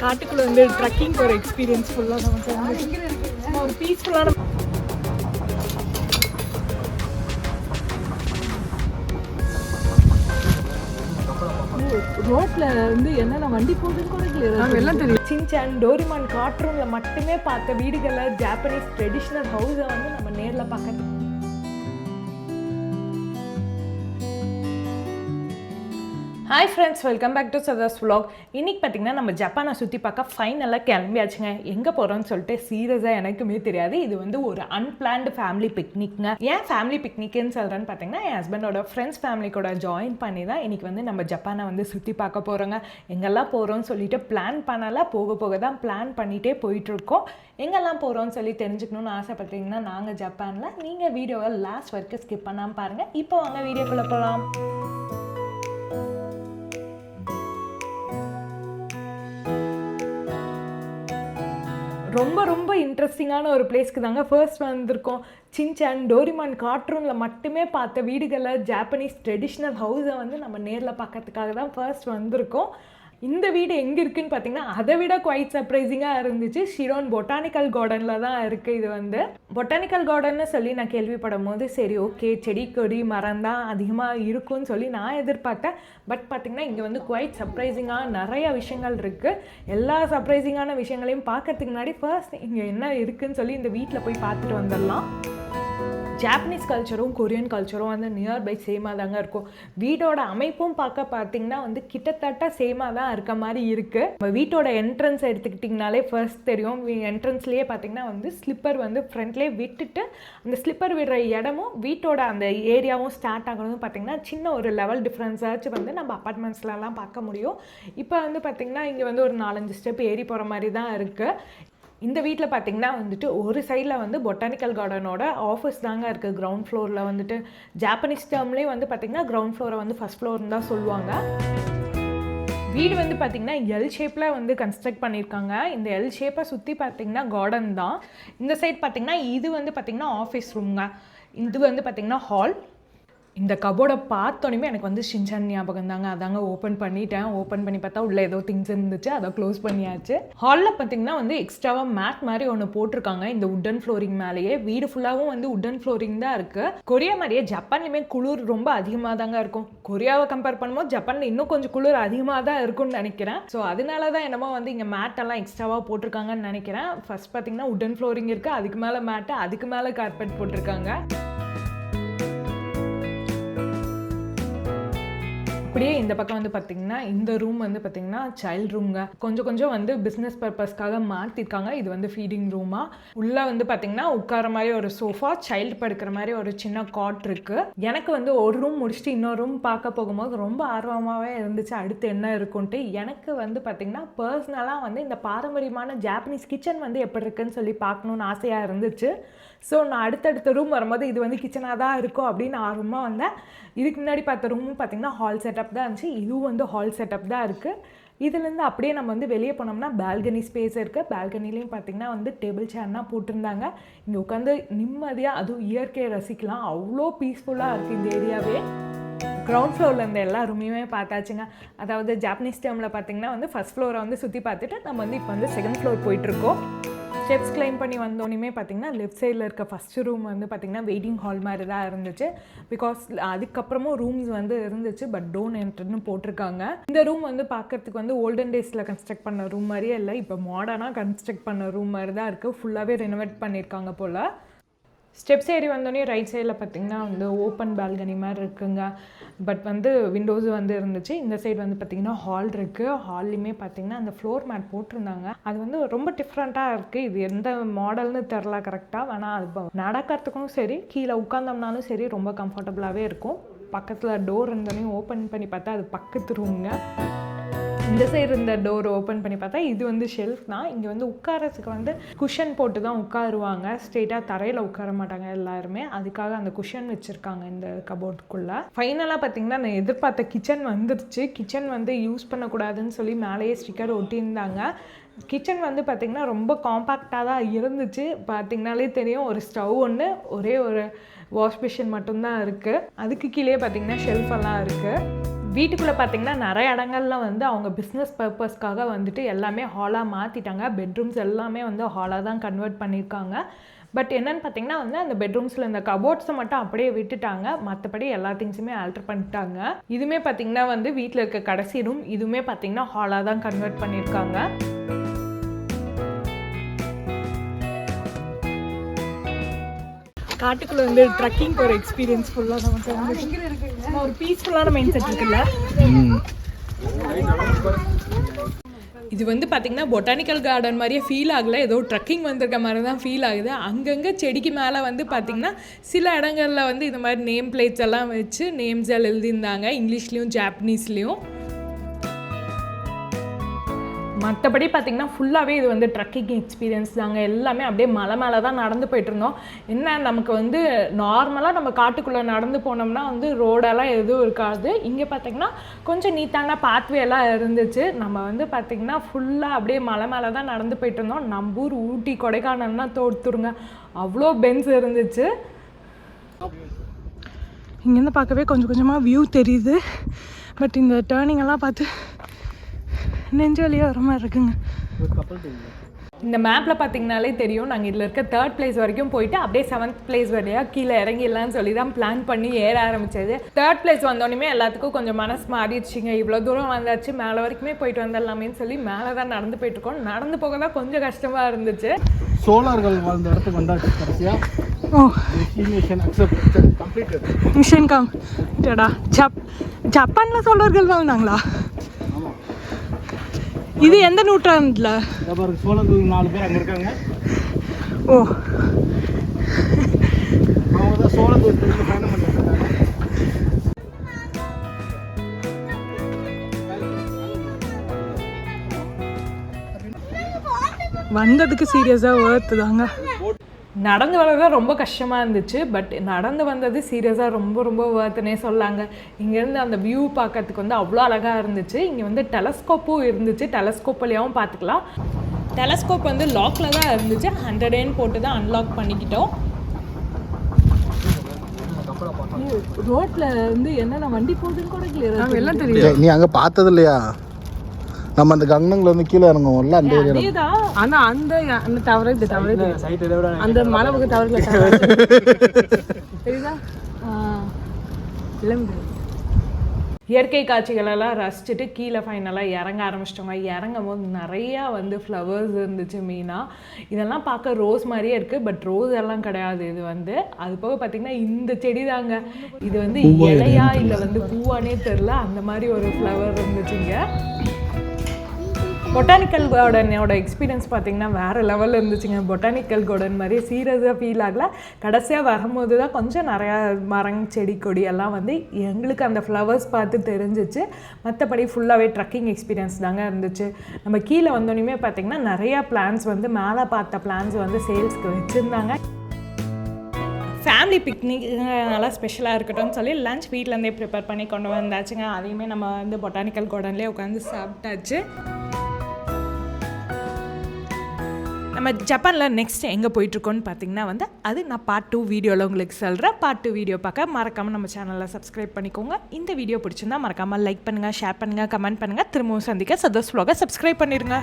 காட்டுக்குள்ள வந்து ட்ரக்கிங் போகிற எக்ஸ்பீரியன்ஸ் ஃபுல்லாக நமக்கு வந்து ஒரு பீஸ்ஃபுல்லான ரோட்ல வந்து என்னென்ன வண்டி போகுதுன்னு கூட கிளியர் எல்லாம் தெரியும். சின்சான் டோரிமான் கார்ட்டூன்ல மட்டுமே பார்த்த வீடுகளை ஜாப்பனீஸ் ட்ரெடிஷ்னல் ஹவுஸை வந்து நம்ம நேர்ல பார்க்க hi friends welcome back to Sadhas vlog. இன்னைக்கு பார்த்தீங்கன்னா நம்ம ஜப்பானை சுற்றி பார்க்க ஃபைனலாக கிளம்பியாச்சுங்க. எங்கே போகிறோம்னு சொல்லிட்டு சீரியஸாக எனக்குமே தெரியாது. இது வந்து ஒரு அன்பிளான்டு ஃபேமிலி பிக்னிக்ங்க ஏன் ஃபேமிலி பிக்னிக்னு சொல்கிறேன்னு பார்த்தீங்கன்னா என் ஹஸ்பண்டோட ஃப்ரெண்ட்ஸ் ஃபேமிலி கூட ஜாயின் பண்ணி தான் இன்னைக்கு வந்து நம்ம ஜப்பானை வந்து சுற்றி பார்க்க போகிறோங்க எங்கெல்லாம் போகிறோம்னு சொல்லிட்டு பிளான் பண்ணல. போக போக தான் பிளான் பண்ணிகிட்டே போயிட்டுருக்கோம். எங்கெல்லாம் போகிறோம்னு சொல்லி தெரிஞ்சுக்கணும்னு ஆசைப்பட்டீங்கன்னா நாங்கள் ஜப்பானில். நீங்கள் வீடியோவை லாஸ்ட் வரைக்கும் ஸ்கிப் பண்ணாமல் பாருங்கள் இப்போ வாங்க வீடியோக்குள்ளே போகலாம் ரொம்ப ரொம்ப இன்ட்ரெஸ்டிங்கான ஒரு பிளேஸ்க்கு தாங்க ஃபர்ஸ்ட் வந்திருக்கோம். சின்சான் டோரிமான் கார்ட்டூனில் மட்டுமே பார்த்த வீடுகளில் ஜாப்பனீஸ் ட்ரெடிஷ்னல் ஹவுஸை வந்து நம்ம நேரில் பார்க்கறதுக்காக தான் ஃபர்ஸ்ட் வந்திருக்கோம். இந்த வீடு எங்கே இருக்குன்னு பார்த்தீங்கன்னா அதை விட குவைட் சர்ப்ரைசிங்காக இருந்துச்சு. ஷிரோன் பொட்டானிக்கல் கார்டனில் தான் இருக்குது இது வந்து. பொட்டானிக்கல் கார்டன்னு சொல்லி நான் கேள்விப்படும் போது சரி ஓகே செடி கொடி மரம் தான் அதிகமாக இருக்கும்னு சொல்லி நான் எதிர்பார்த்தேன். பட் பார்த்திங்கன்னா இங்கே வந்து குவைட் சர்ப்ரைசிங்காக நிறைய விஷயங்கள் இருக்குது எல்லா சர்ப்ரைசிங்கான விஷயங்களையும் பார்க்கறதுக்கு முன்னாடி ஃபர்ஸ்ட் இங்கே என்ன இருக்குதுன்னு சொல்லி இந்த வீட்டில் போய் பார்த்துட்டு வந்துடலாம். ஜாப்பனீஸ் கல்ச்சரும் கொரியன் கல்ச்சரும் வந்து நியர்பை சேமாக தாங்க இருக்கும். வீடோட அமைப்பும் பார்க்க பார்த்தீங்கன்னா வந்து கிட்டத்தட்ட சேமாக தான் இருக்க மாதிரி இருக்குது நம்ம வீட்டோட என்ட்ரன்ஸ் எடுத்துக்கிட்டிங்கனாலே ஃபர்ஸ்ட் தெரியும். என்ட்ரன்ஸ்லேயே பார்த்தீங்கன்னா வந்து ஸ்லிப்பர் வந்து ஃப்ரண்ட்லேயே விட்டுட்டு அந்த ஸ்லிப்பர் விடுற இடமும் வீட்டோட அந்த ஏரியாவும் ஸ்டார்ட் ஆகணும்னு பார்த்தீங்கன்னா சின்ன ஒரு லெவல் டிஃப்ரென்ஸாச்சும் வந்து நம்ம அப்பார்ட்மெண்ட்ஸ்லலாம் பார்க்க முடியும். இப்போ வந்து பார்த்திங்கன்னா இங்கே வந்து ஒரு நாலஞ்சு ஸ்டெப் ஏறி போகிற மாதிரி தான் இருக்குது இந்த வீட்டில் பார்த்தீங்கன்னா வந்துட்டு ஒரு சைடில் வந்து பொட்டானிக்கல் கார்டனோட ஆஃபீஸ் தாங்க இருக்குது கிரவுண்ட் ஃப்ளோரில் வந்துட்டு ஜாப்பனீஸ் டேர்ம்லேயே வந்து பார்த்திங்கன்னா கிரவுண்ட் ஃப்ளோரை வந்து ஃபஸ்ட் ஃப்ளோர்னு தான் சொல்லுவாங்க. வீடு வந்து பார்த்திங்கன்னா எல் ஷேப்பில் வந்து கன்ஸ்ட்ரக்ட் பண்ணியிருக்காங்க இந்த எல் ஷேப்பை சுற்றி பார்த்திங்கன்னா கார்டன் தான். இந்த சைட் பார்த்திங்கன்னா இது வந்து பார்த்திங்கன்னா ஆஃபீஸ் ரூம்ங்க இது வந்து பார்த்திங்கன்னா ஹால் இந்த கபோர்டை பார்த்தோன்னே எனக்கு வந்து ஷின்சான் ஞாபகம் தாங்க. அதாங்க ஓப்பன் பண்ணிட்டேன். ஓப்பன் பண்ணி பார்த்தா உள்ள ஏதோ திங்ஸ் இருந்துச்சு. அதை க்ளோஸ் பண்ணியாச்சு. ஹாலில் பார்த்தீங்கன்னா வந்து எக்ஸ்ட்ராவாக மேட் மாதிரி ஒன்று போட்டிருக்காங்க. இந்த உட்டன் ஃப்ளோரிங் மேலேயே. வீடு ஃபுல்லாகவும் வந்து உட்டன் ஃப்ளோரிங் தான் இருக்குது கொரியா மாதிரியே ஜப்பான்லையுமே குளிர் ரொம்ப அதிகமாக தாங்க இருக்கும். கொரியாவை கம்பேர் பண்ணும்போது ஜப்பானில் இன்னும் கொஞ்சம் குளிர் அதிகமாக தான் இருக்கும்னு நினைக்கிறேன். ஸோ அதனால தான் என்னமோ வந்து இங்கே மேட் எல்லாம் எக்ஸ்ட்ராவாக போட்டிருக்காங்கன்னு நினைக்கிறேன். ஃபர்ஸ்ட் பார்த்தீங்கன்னா உட்டன் ஃப்ளோரிங் இருக்குது அதுக்கு மேலே மேட்டு அதுக்கு மேலே கார்பெட் போட்டிருக்காங்க. அப்படியே இந்த பக்கம் வந்து பார்த்தீங்கன்னா இந்த ரூம் வந்து பார்த்தீங்கன்னா சைல்ட் ரூம்ங்க கொஞ்சம் கொஞ்சம் வந்து பிஸ்னஸ் பர்பஸ்க்காக மாற்றிருக்காங்க இது வந்து ஃபீடிங் ரூமாக உள்ளே வந்து பார்த்தீங்கன்னா உட்கார மாதிரி ஒரு சோஃபா சைல்டு படுக்கிற மாதிரி ஒரு சின்ன காட் இருக்குது எனக்கு வந்து ஒரு ரூம் முடிச்சுட்டு இன்னொரு ரூம் பார்க்க போகும்போது ரொம்ப ஆர்வமாகவே இருந்துச்சு. அடுத்து என்ன இருக்குன்ட்டு. எனக்கு வந்து பார்த்தீங்கன்னா பர்சனலாக வந்து இந்த பாரம்பரியமான ஜாப்பனீஸ் கிச்சன் வந்து எப்படி இருக்குன்னு சொல்லி பார்க்கணுன்னு ஆசையாக இருந்துச்சு. ஸோ நான் அடுத்தடுத்த ரூம் வரும்போது இது வந்து கிச்சனாக தான் இருக்கும் அப்படின்னு ஆர்வமாக வந்தேன். இதுக்கு முன்னாடி பார்த்த ரூமும் பார்த்தீங்கன்னா ஹால் செட் செட்டப் தான் இருந்துச்சு. இதுவும் வந்து ஹால் செட்டப் தான் இருக்குது இதுலேருந்து அப்படியே நம்ம வந்து வெளியே போனோம்னா பால்கனி ஸ்பேஸ் இருக்குது பால்கனிலையும் பார்த்தீங்கன்னா வந்து டேபிள் சேர்னா போட்டிருந்தாங்க. இங்கே உட்காந்து நிம்மதியாக அதுவும் இயற்கையை ரசிக்கலாம். அவ்வளோ பீஸ்ஃபுல்லாக இருக்குது இந்த ஏரியாவே கிரவுண்ட் ஃப்ளோரில் இருந்த எல்லா ரூமையுமே பார்த்தாச்சுங்க. அதாவது ஜாப்பனீஸ் டைமில் பார்த்தீங்கன்னா வந்து ஃபஸ்ட் ஃப்ளோரை வந்து சுற்றி பார்த்துட்டு நம்ம வந்து இப்போ வந்து செகண்ட் ஃப்ளோர் போயிட்டுருக்கோம் ஸ்டெப்ஸ் கிளைம் பண்ணி வந்தோடனே பார்த்தீங்கன்னா லெஃப்ட் சைடில் இருக்க ஃபஸ்ட்டு ரூம் வந்து பார்த்திங்கன்னா வெயிட்டிங் ஹால் மாதிரி தான் இருந்துச்சு. பிகாஸ் அதுக்கப்புறமும் ரூம்ஸ் வந்து இருந்துச்சு பட் டோன் என்ட்ருன்னு போட்டிருக்காங்க. இந்த ரூம் வந்து பார்க்கறதுக்கு வந்து ஓல்டன் டேஸில் கன்ஸ்ட்ரக்ட் பண்ண ரூம் மாதிரியே இல்லை இப்போ மாடர்னாக கன்ஸ்ட்ரக்ட் பண்ண ரூம் மாதிரி தான் இருக்குது ஃபுல்லாகவே ரெனோவேட் பண்ணியிருக்காங்க போல். ஸ்டெப்ஸ் ஏறி வந்தோடனே ரைட் சைடில் பார்த்திங்கன்னா வந்து ஓப்பன் பால்கனி மாதிரி இருக்குங்க. பட் வந்து விண்டோஸ் வந்து இருந்துச்சு. இந்த சைடு வந்து பார்த்திங்கன்னா ஹால் இருக்குது ஹால்லையுமே பார்த்தீங்கன்னா அந்த ஃப்ளோர் மேட் போட்டிருந்தாங்க. அது வந்து ரொம்ப டிஃப்ரெண்ட்டாக இருக்குது இது எந்த மாடல்னு தெரில கரெக்டாக வேணால் அது நடக்கிறதுக்கும் சரி கீழே உட்காந்தோம்னாலும் சரி ரொம்ப கம்ஃபர்டபுளாகவே இருக்கும். பக்கத்தில் டோர் இருந்தோடனே ஓப்பன் பண்ணி பார்த்தா அது பக்கத்து ரூமுங்க இந்த சைடு இருந்த டோர் ஓப்பன் பண்ணி பார்த்தா இது வந்து ஷெல்ஃப் தான். இங்கே வந்து உட்காரத்துக்கு வந்து குஷன் போட்டு தான் உட்காருவாங்க. ஸ்ட்ரெயிட்டாக தரையில் உட்கார மாட்டாங்க எல்லாருமே. அதுக்காக அந்த குஷன் வச்சுருக்காங்க இந்த கபோர்டுக்குள்ளே ஃபைனலாக பார்த்தீங்கன்னா நான் எதிர்பார்த்த கிச்சன் வந்துருச்சு. கிச்சன் வந்து யூஸ் பண்ணக்கூடாதுன்னு சொல்லி மேலேயே ஸ்டிக்கர் ஒட்டியிருந்தாங்க. கிச்சன் வந்து பார்த்திங்கன்னா ரொம்ப காம்பேக்டாக தான் இருந்துச்சு. பார்த்திங்கனாலே தெரியும் ஒரு ஸ்டவ் ஒன்று ஒரே ஒரு வாஷ் மிஷின் மட்டும்தான் இருக்குது அதுக்கு கீழே பார்த்திங்கன்னா ஷெல்ஃபெல்லாம் இருக்குது வீட்டுக்குள்ளே பார்த்தீங்கன்னா நிறைய இடங்கள்ல வந்து அவங்க பிஸ்னஸ் பர்பஸ்க்காக வந்துட்டு எல்லாமே ஹாலாக மாற்றிட்டாங்க பெட்ரூம்ஸ் எல்லாமே வந்து ஹாலாக தான் கன்வெர்ட் பண்ணியிருக்காங்க. பட் என்னென்னு பார்த்தீங்கன்னா வந்து அந்த பெட்ரூம்ஸில் இந்த கபோர்ட்ஸை மட்டும் அப்படியே விட்டுட்டாங்க. மற்றபடி எல்லா திங்ஸுமே ஆல்டர் பண்ணிட்டாங்க. இதுவுமே பார்த்தீங்கன்னா வந்து வீட்டில் இருக்க கடைசி ரூம் இதுவுமே பார்த்தீங்கன்னா ஹாலாக தான் கன்வெர்ட் பண்ணியிருக்காங்க. காட்டுக்குள்ள வந்து ட்ரக்கிங் போகிற எக்ஸ்பீரியன்ஸ் ஃபுல்லாக நமக்கு வந்து ஒரு பீஸ்ஃபுல்லான மைண்ட் செட் இருக்குல்ல? இது வந்து பார்த்திங்கன்னா பொட்டானிக்கல் கார்டன் மாதிரியே ஃபீல் ஆகலை. ஏதோ ட்ரக்கிங் வந்திருக்க மாதிரி தான் ஃபீல் ஆகுது. அங்கங்கே செடிக்கு மேலே வந்து பார்த்திங்கன்னா சில இடங்களில் வந்து இது மாதிரி நேம் பிளேட்ஸ் எல்லாம் வச்சு நேம்ஸ் எல்லாம் எழுதியிருந்தாங்க. இங்கிலீஷ்லேயும் ஜாப்பனீஸ்லேயும் மற்றபடி பார்த்திங்கன்னா ஃபுல்லாகவே இது வந்து ட்ரக்கிங் எக்ஸ்பீரியன்ஸ் தாங்க. எல்லாமே அப்படியே மலை மேலே தான் நடந்து போயிட்டுருந்தோம் என்ன நமக்கு வந்து நார்மலாக நம்ம காட்டுக்குள்ளே நடந்து போனோம்னா வந்து ரோடெல்லாம் எதுவும் இருக்காது. இங்கே பார்த்திங்கன்னா கொஞ்சம் நீட்டான பாத்வே எல்லாம் இருந்துச்சு. நம்ம வந்து பார்த்திங்கன்னா ஃபுல்லாக அப்படியே மலை மேலே தான் நடந்து போயிட்டுருந்தோம் நம்ம ஊர் ஊட்டி கொடைக்கானல்னால் தோத்துருங்க. அவ்வளோ பென்ஸ் இருந்துச்சு. இங்கேருந்து பார்க்கவே கொஞ்சம் கொஞ்சமாக வியூ தெரியுது. பட் இந்த டேர்னிங் எல்லாம் பார்த்து நெஞ்சு வலியாக வர மாதிரி இருக்குங்க. இந்த மேப்பில் பார்த்தீங்கனாலே தெரியும். நாங்கள் இதில் இருக்க தேர்ட் பிளேஸ் வரைக்கும் போயிட்டு அப்படியே செவன்த் பிளேஸ் வரையாக கீழே இறங்கிடலாம்னு சொல்லி தான் பிளான் பண்ணி ஏற ஆரம்பிச்சது. தேர்ட் பிளேஸ் வந்தோடனே எல்லாத்துக்கும் கொஞ்சம் மனசு மாறிடுச்சிங்க. இவ்வளோ தூரம் வந்தாச்சு. மேலே வரைக்குமே போயிட்டு வந்துடலாமேன்னு சொல்லி மேலே தான் நடந்து போயிட்டு இருக்கோம். நடந்து போக தான் கொஞ்சம் கஷ்டமாக இருந்துச்சு. சோழர்கள் வாழ்ந்த இடத்துக்கு வந்தாச்சு கடைசியா. ஓ. டெஸ்டினேஷன் அக்செப்ட் கம்ப்ளீட்டட் மிஷன் கம் டடா ஜப் ஜப்பானில் சோழர்கள் வாழ்ந்தாங்களா? இது எந்த நூற்றாண்டில்? சோழர்கள் நாலு பேர் அங்கே இருக்காங்க. ஓ. அவங்க தான் பயணம் பண்ணிருக்காங்க வந்ததுக்கு சீரியஸாக ஒர்த்து தாங்க. நடந்து வரது ரொம்ப கஷ்டமாக இருந்துச்சு பட் நடந்து வந்தது சீரியஸாக ரொம்ப ரொம்ப ஒர்த்துனே சொல்லாங்க. இங்கேருந்து அந்த வியூ பார்க்கறதுக்கு வந்து அவ்வளோ அழகாக இருந்துச்சு. இங்கே வந்து டெலஸ்கோப்பும் இருந்துச்சு. டெலஸ்கோப் வழியாகவும் பார்த்துக்கலாம். டெலஸ்கோப் வந்து லாக்கில் தான் இருந்துச்சு. ஹண்ட்ரட் ஏன் போட்டு தான் அன்லாக் பண்ணிக்கிட்டோம். ரோட்டில் வந்து என்னென்ன வண்டி போகுதுன்னு கூட கிளியர் எல்லாம் தெரியும். நீ அங்கே பார்த்தது இல்லையா? நம்ம அந்த கங்கனங்களை வந்து கீழே இறங்குவோம்ல அந்த ஏரியா ஆனா அந்த அந்த தவறு இது தவறு அந்த மலவுக்கு தவறுல தெரியுதா? இயற்கை காட்சிகளெல்லாம் ரசிச்சுட்டு கீழே ஃபைனலாக இறங்க ஆரம்பிச்சிட்டோங்க. இறங்கும் போது நிறையா வந்து ஃப்ளவர்ஸ் இருந்துச்சு மெயினாக இதெல்லாம் பார்க்க ரோஸ் மாதிரியே இருக்குது பட் ரோஸ் எல்லாம் கிடையாது. இது வந்து அது போக பார்த்தீங்கன்னா இந்த செடி தாங்க. இது வந்து இலையா இல்லை வந்து பூவானே தெரில அந்த மாதிரி ஒரு ஃப்ளவர் இருந்துச்சுங்க. பொட்டானிக்கல் கார்டனோட எக்ஸ்பீரியன்ஸ் பார்த்தீங்கன்னா வேறு லெவலில் இருந்துச்சுங்க. பொட்டானிக்கல் கார்டன் மாதிரி சீரியஸாக ஃபீல் ஆகல. கடைசியாக வரும்போது தான் கொஞ்சம் நிறையா மரம் செடி கொடி எல்லாம் வந்து எங்களுக்கு அந்த ஃப்ளவர்ஸ் பார்த்து தெரிஞ்சிச்சு. மற்றபடி ஃபுல்லாகவே ட்ரக்கிங் எக்ஸ்பீரியன்ஸ் தாங்க இருந்துச்சு. நம்ம கீழே வந்தோடனே பார்த்திங்கன்னா நிறையா பிளான்ஸ் வந்து மேலே பார்த்த பிளான்ஸ் வந்து சேல்ஸ்க்கு வச்சுருந்தாங்க. ஃபேமிலி பிக்னிக் நல்லா ஸ்பெஷலாக இருக்கட்டும்னு சொல்லி லஞ்ச் வீட்டிலேருந்தே ப்ரிப்பேர் பண்ணி கொண்டு வந்தாச்சுங்க. அதையுமே நம்ம வந்து பொட்டானிக்கல் கார்டன்லேயே உட்காந்து சாப்பிட்டாச்சு. நம்ம ஜப்பானில் நெக்ஸ்ட் எங்கே போயிட்டுருக்கோன்னு பார்த்தீங்கன்னா வந்து அது நான் பார்ட் டூ வீடியோவில் உங்களுக்கு சொல்கிறேன் பார்ட் டூ வீடியோ பார்க்க மறக்காமல் நம்ம சேனலில் சப்ஸ்கிரைப் பண்ணிக்கோங்க. இந்த வீடியோ பிடிச்சிருந்தா மறக்காமல் லைக் பண்ணுங்கள் ஷேர் பண்ணுங்கள் கமெண்ட் பண்ணுங்கள் திரும்பவும் சந்திக்க சதோஸ் vlog-அ சப்ஸ்கிரைப் பண்ணிடுங்க